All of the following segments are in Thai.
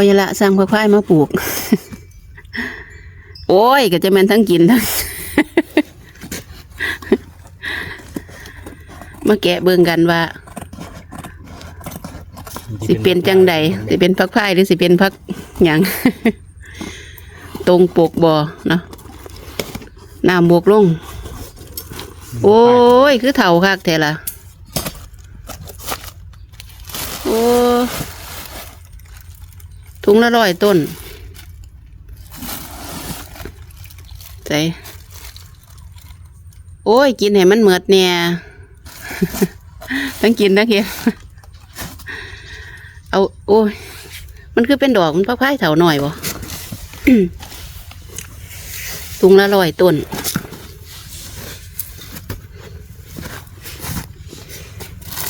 อยละสร้างผักพายมาปลูก โอ้ยก็จะแม่นทั้งกินทั้งมาแกะเบิ่งกันว่า สิเป็นจังใดสิเป็นพักพายหรือสิเป็นพักหยัง ตรงปกบ่อเนาะน้ำบวกลง โอ้ย คือเถ่าคักแท้ล่ะโอ้ ถุงละร้อยต้นใจโอ้ย กินให้มันเหมือดเนี่ยทั้งกินทั้งเก็บเอาโอ้ย มันคือเป็นดอกมันพักพายเถาหน่อยบ่ถุงละร้อยต้น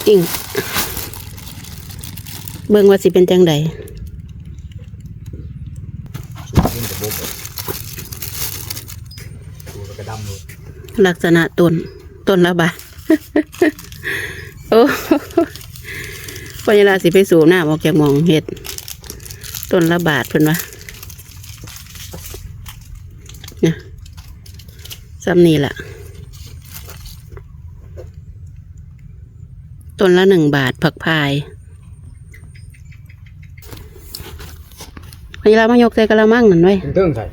อิง เบิ่งว่าสิเป็นจังใด ยิ่งกระบอกตัวกระ ดำเลยลักษณะต้นต้นละบาท โอ้พอเวลาสิไปสูบน้ำออกจากหมองเห็ดต้นละบาทเพิ่นวะเนี่ยซ้ำนี่ล่ะต้นละหนึ่งบาทผักพายพอเวลามายกใส่กระมังนั่นไว้ถึงเทิงใส่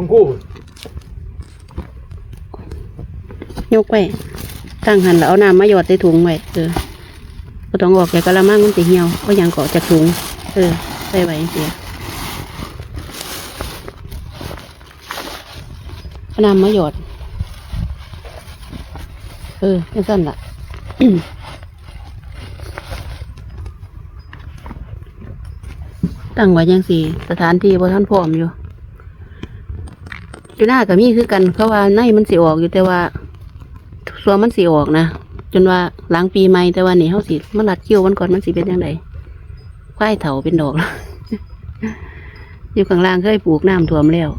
ของกูยกไว้ตั้งหันแล้วเอาน้ำมาหยอดใส่ถุงไว้เออก็ต้องออกจากกระมังมันสิเหี่ยวก็ยังเกาะจากถุง เออใส่ไว้เสียเอาน้ำมาหยอด เออจังสั้นละตั้งไว้ยังสี่ สถานที่พอท่านพร้อมอยู่ อยู่หน้ากับมีคือกันเขาว่าในมันสิออกอยู่แต่ว่าส่วนมันสีออกนะจนว่าหลังปีใหม่แต่ว่านี่เขาสิมันรัดคิ้วมันก่อนมันสิเป็นยังไงควายเถาเป็นดอกแล้วอยู่ข้างล่างเคยปลูกน้ำท่วมแล้ว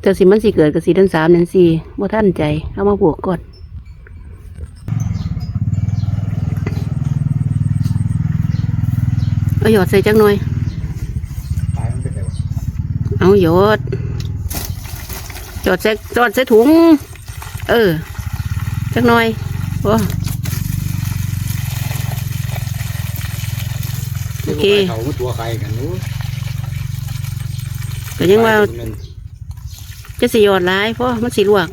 แต่สิมันสิเกิดกับสีเดือนสามเดือนสี่บ่ท่านใจเอามาปลูกก่อนเอาหยอดใส่จักหน่อยตายมันเป็นไงวะเอาหยอด หยอดใส่หยอดใส่ถุง เออจักหน่อยโอ้โอเคเขาตัวใครกันนู้ก็ยังว่าจะสีหยอดร้ายเพราะมันสีลวก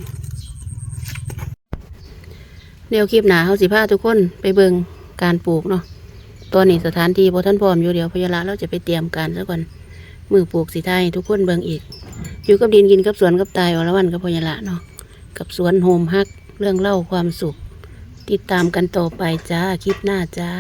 เดี๋ยวคลิปหนาเขาสิพาทุกคนไปเบิงการปลูกเนาะตัวนี้สถานที่พอท่านพร้อมอยู่เดี๋ยวพยาลาเราจะไปเตรียมการซะก่อนมือปลูกสีไทยทุกคนเบิงอีก อยู่กับดินกินกับสวนกับตายอรวันกับพยละเนาะกับสวนโฮมฮักเรื่องเล่าความสุข ติดตามกันต่อไปจ้า คลิปหน้าจ้า